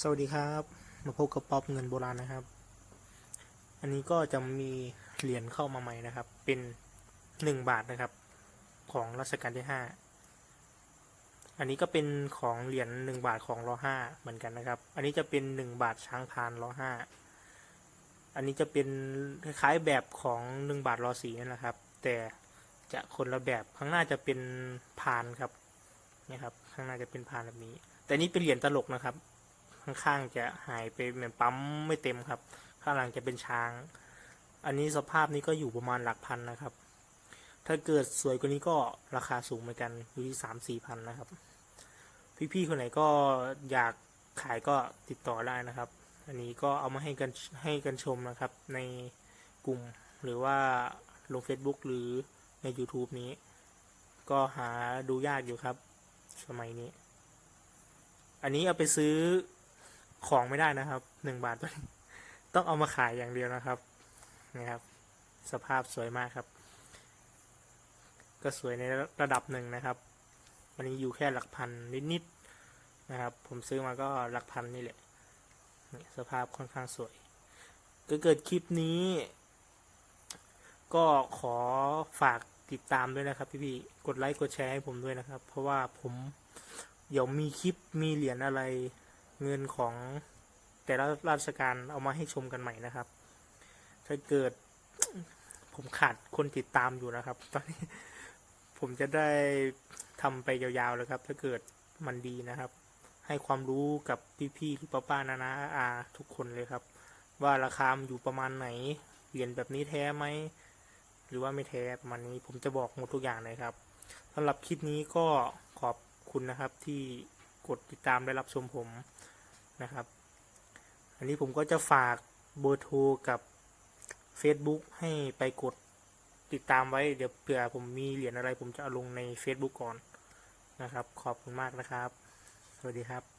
สวัสดีครับ มาพบกับป๊อปเงินโบราณนะครับ อันนี้ก็จะมีเหรียญเข้ามาใหม่นะครับ เป็นหนึ่งบาทนะครับ ของรัชกาลที่ห้าอันนี้ก็เป็นของเหรียญหนึ่งบาทของรอห้าเหมือนกันนะครับ อันนี้จะเป็นหนึ่งบาทช้างพานรอห้าอันนี้จะเป็นคล้ายๆแบบของหนึ่งบาทรอสี่นั่นแหละครับ แต่จะคนละแบบข้างหน้าจะเป็นพานครับนี่ครับ ข้างหน้าจะเป็นพานแบบนี้ แต่นี่เป็นเหรียญตลกนะครับ ข้างๆจะหายไปเหมือนปั๊มไม่เต็มครับ ข้างหลังจะเป็นช้าง อันนี้สภาพนี้ก็อยู่ประมาณหลักพันนะครับ ถ้าเกิดสวยกว่านี้ก็ราคาสูงเหมือนกันอยู่ที่สามสี่พันนะครับ พี่ๆคนไหนก็อยากขายก็ติดต่อได้นะครับ อันนี้ก็เอามาให้กันให้กันชมนะครับ ในกลุ่มหรือว่าลง Facebook หรือใน YouTube นี้ ก็หาดูยากอยู่ครับ สมัยนี้ อันนี้เอาไปซื้อ ของไม่ได้นะครับหนึ่งบาทตัวนี้ต้องเอามาขายอย่างเดียวนะครับนะครับ สภาพสวยมากครับ ก็สวยในระดับหนึ่งนะครับ วันนี้อยู่แค่หลักพันนิดๆนะครับ ผมซื้อมาก็หลักพันนี่แหละสภาพค่อนข้างสวย ก็เกิดคลิปนี้ ก็ขอฝากติดตามด้วยนะครับ พี่ๆกดไลค์กดแชร์ให้ผมด้วยนะครับ เพราะว่าผมเดี๋ยวมีคลิปมีเหรียญอะไร เงินของแต่ละราชการเอามาให้ชมกันใหม่นะครับ ถ้าเกิดผมขาดคนติดตามอยู่นะครับ ตอนนี้ผมจะได้ทำไปยาวๆเลยครับ ถ้าเกิดมันดีนะครับ ให้ความรู้กับพี่ๆหรือป้าๆนานาอาทุกคนเลยครับ ว่าราคามอยู่ประมาณไหนเหรียญแบบนี้แท้ไหมหรือว่าไม่แท้ประมาณนี้ผมจะบอกหมดทุกอย่างเลยครับสำหรับคลิปนี้ก็ขอบคุณนะครับที่ กดติดตามได้รับชมผมนะครับ อันนี้ผมก็จะฝากเบอร์โทรกับ Facebook ให้ไปกดติดตามไว้ เดี๋ยวเผื่อผมมีเหรียญอะไรผมจะเอาลงใน Facebook ก่อนนะครับ ขอบคุณมากนะครับ สวัสดีครับ